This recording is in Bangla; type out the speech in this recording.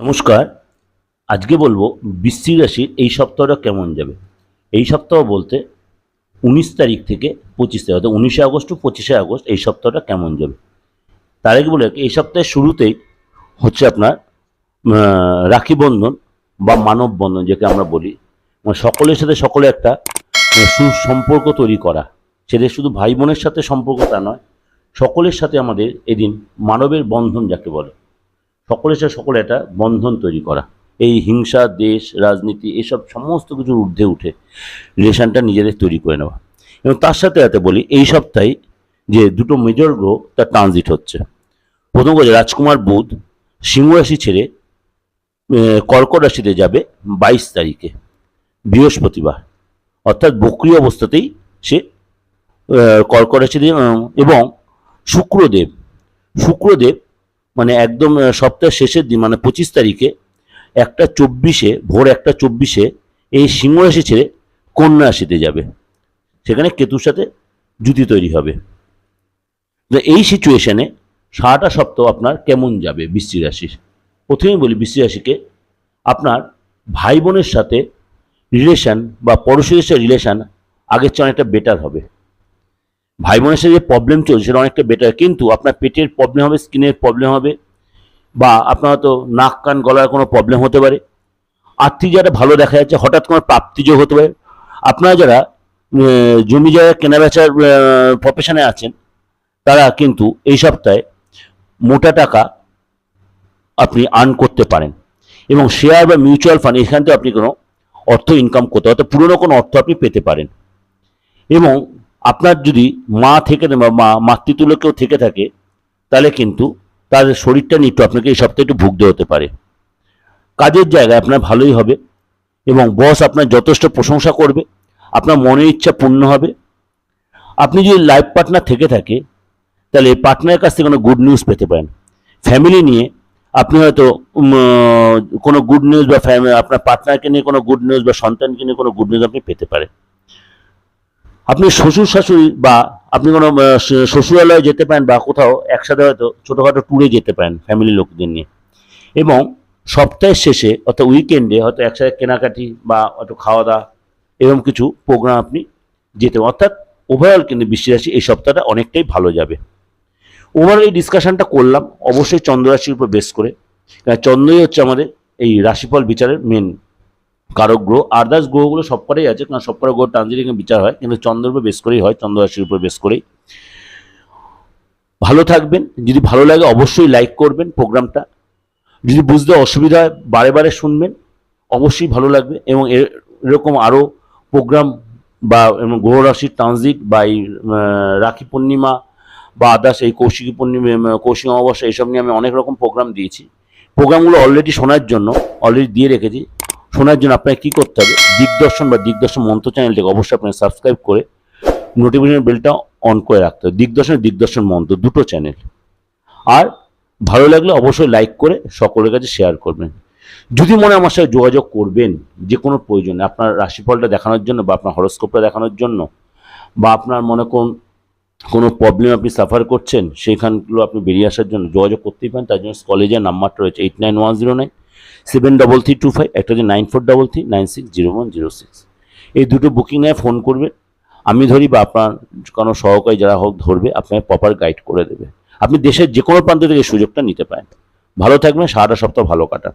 নমস্কার। আজকে বলব বৃশ্চিক রাশির এই সপ্তাহটা কেমন যাবে? এই সপ্তাহ বলতে উনিশ তারিখ থেকে পঁচিশ তারিখ অর্থাৎ উনিশে আগস্ট টু পঁচিশে আগস্ট এই সপ্তাহটা কেমন যাবে? তার আগে বলে এই সপ্তাহের শুরুতেই হচ্ছে আপনার রাখি বন্ধন বা মানব বন্ধন যাকে আমরা বলি। মানে সকলের সাথে সকলে একটা আহ, সুসম্পর্ক তৈরি করা। সেটা শুধু ভাই বোনের সাথে সম্পর্ক তা নয় সকলের সাথে আমাদের এদিন মানবের বন্ধন যাকে বলে। সকলের সাথে সকলে একটা বন্ধন তৈরি করা। এই হিংসা, দেশ, রাজনীতি, এসব সমস্ত কিছুর ঊর্ধ্বে উঠে রিলেশনটা নিজেদের তৈরি করে নেওয়া। এবং তার সাথে সাথে বলি, এই সপ্তাহে যে দুটো মেজর গ্রহ তার ট্রানজিট হচ্ছে। প্রথম কথা রাজকুমার বুধ। সিংহ রাশি ছেড়ে কর্কট রাশিতে যাবে বাইশ তারিখে, বৃহস্পতিবার। অর্থাৎ বক্রি অবস্থাতেই সে কর্কট রাশিতে, এবং শুক্রদেব। শুক্রদেব মানে একদম সপ্তাহের শেষের দিন মানে পঁচিশ তারিখে একটা চব্বিশে, ভোর একটা চব্বিশে এই সিংহ রাশি ছেড়ে কন্যা রাশিতে যাবে। সেখানে কেতুর সাথে জুতি তৈরি হবে। এই সিচুয়েশনে সারাটা সপ্তাহ আপনার কেমন যাবে বৃশ্চিক রাশির? প্রথমেই বলি বৃশ্চিক রাশিকে আপনার ভাই বোনের সাথে রিলেশন বা পড়োশীদের সাথে রিলেশন আগের চেয়ে অনেকটা বেটার হবে। ভাই বোনের সাথে যে প্রবলেম চলছে সেটা অনেকটা বেটার কিন্তু আপনার পেটের প্রবলেম হবে, স্কিনের প্রবলেম হবে, বা আপনার হয়তো নাক, কান, গলার কোনো প্রবলেম হতে পারে। আর্থিক যারা ভালো দেখা যাচ্ছে, হঠাৎ কোনো প্রাপ্তিযোগ হতে পারে। আপনারা যারা জমি জায়গা কেনা বেচার প্রফেশনে আছেন, তারা কিন্তু এই সপ্তাহে মোটা টাকা আপনি আর্ন করতে পারেন। এবং শেয়ার বা মিউচুয়াল ফান্ড এখান থেকে আপনি কোনো অর্থ ইনকাম করতে অর্থাৎ পুরনো কোনো অর্থ আপনি পেতে পারেন। এবং আপনার যদি মা থেকে মা মাতৃতুল্য কেউ থেকে থাকে, তাহলে কিন্তু তার শরীরটা নিয়ে একটু আপনাকে এই সপ্তাহে একটু ভুগতে হতে পারে। কাজের জায়গায় আপনার ভালোই হবে এবং বস আপনার যথেষ্ট প্রশংসা করবে, আপনার মনের ইচ্ছা পূর্ণ হবে। আপনি যদি লাইফ পার্টনার থেকে থাকে, তাহলে পার্টনারের কাছ থেকে কোনো গুড নিউজ পেতে পারেন। ফ্যামিলি নিয়ে আপনি হয়তো কোনো গুড নিউজ বা আপনার পার্টনারকে নিয়ে কোনো গুড নিউজ বা সন্তানকে নিয়ে কোনো গুড নিউজ আপনি পেতে পারেন। আপনি শ্বশুর শাশুড়ি বা আপনি কোনো শ্বশুরালয়ে যেতে পারেন বা কোথাও একসাথে হয়তো ছোটোখাটো ট্যুরে যেতে পারেন ফ্যামিলির লোকদের নিয়ে। এবং সপ্তাহের শেষে অর্থাৎ উইকেন্ডে হয়তো একসাথে কেনাকাটি বা হয়তো খাওয়া দাওয়া এরকম কিছু প্রোগ্রাম আপনি যেতে। অর্থাৎ ওভারঅল কিন্তু বৃষ্টি রাশি এই সপ্তাহটা অনেকটাই ভালো যাবে। ওভারঅল এই ডিসকাশনটা করলাম। অবশ্যই চন্দ্র রাশির উপর বেস করে। চন্দ্রই হচ্ছে আমাদের এই রাশিফল বিচারের মেন কারক গ্রহ আদার্স গ্রহগুলো সবকটাই আছে, কারণ সবকটা গ্রহ ট্রানজিটিং বিচার হয়, কিন্তু চন্দ্রের উপর বেস করেই হয় চন্দ্র রাশির উপর বেস করেই। ভালো থাকবেন, যদি ভালো লাগে অবশ্যই লাইক করবেন প্রোগ্রামটা। যদি বুঝতে অসুবিধা হয়, বারে বারে শুনবেন, অবশ্যই ভালো লাগবে, এবং এর- এরকম আরও প্রোগ্রাম বা এরকম গ্রহ রাশির ট্রানজিট বা এই রাখি পূর্ণিমা বা আদার্স, এই কৌশিকী পূর্ণিমা কৌশিক অমাবস্যা, এইসব নিয়ে আমি অনেক রকম প্রোগ্রাম দিয়েছি। প্রোগ্রামগুলো অলরেডি শোনার জন্য অলরেডি দিয়ে রেখেছি। শোনার জন্য আপনাকে কী করতে হবে? দিগদর্শন বা দিগদর্শন মন্ত্র চ্যানেলটাকে অবশ্যই আপনাকে সাবস্ক্রাইব করে নোটিফিকেশন বেলটা অন করে রাখতে হবে। দিগদর্শন দিগদর্শন মন্ত্র দুটো চ্যানেল আর ভালো লাগলে অবশ্যই লাইক করে সকলের কাছে শেয়ার করবেন। যদি মনে আমার সাথে যোগাযোগ করবেন যে কোনো প্রয়োজনে, আপনার রাশিফলটা দেখানোর জন্য বা আপনার হরস্কোপটা দেখানোর জন্য বা আপনার মনে কোন, কোনো প্রবলেম আপনি সাফার করছেন সেইখানগুলো আপনি বেরিয়ে আসার জন্য যোগাযোগ করতেই পারেন। তার জন্য কলেজের নাম্বারটা রয়েছে eight nine one zero nine seven double three two five একটা হচ্ছে nine four double three nine six zero one zero six এই দুটো বুকিংয়ে ফোন করবে। আমি ধরি বা আপনার কোনো সহকারী যারা হোক ধরবে, আপনাকে প্রপার গাইড করে দেবে। আপনি দেশের যে কোনো প্রান্ত থেকে সুযোগটা নিতে পারেন। ভালো থাকবেন, সারাটা সপ্তাহ ভালো কাটান।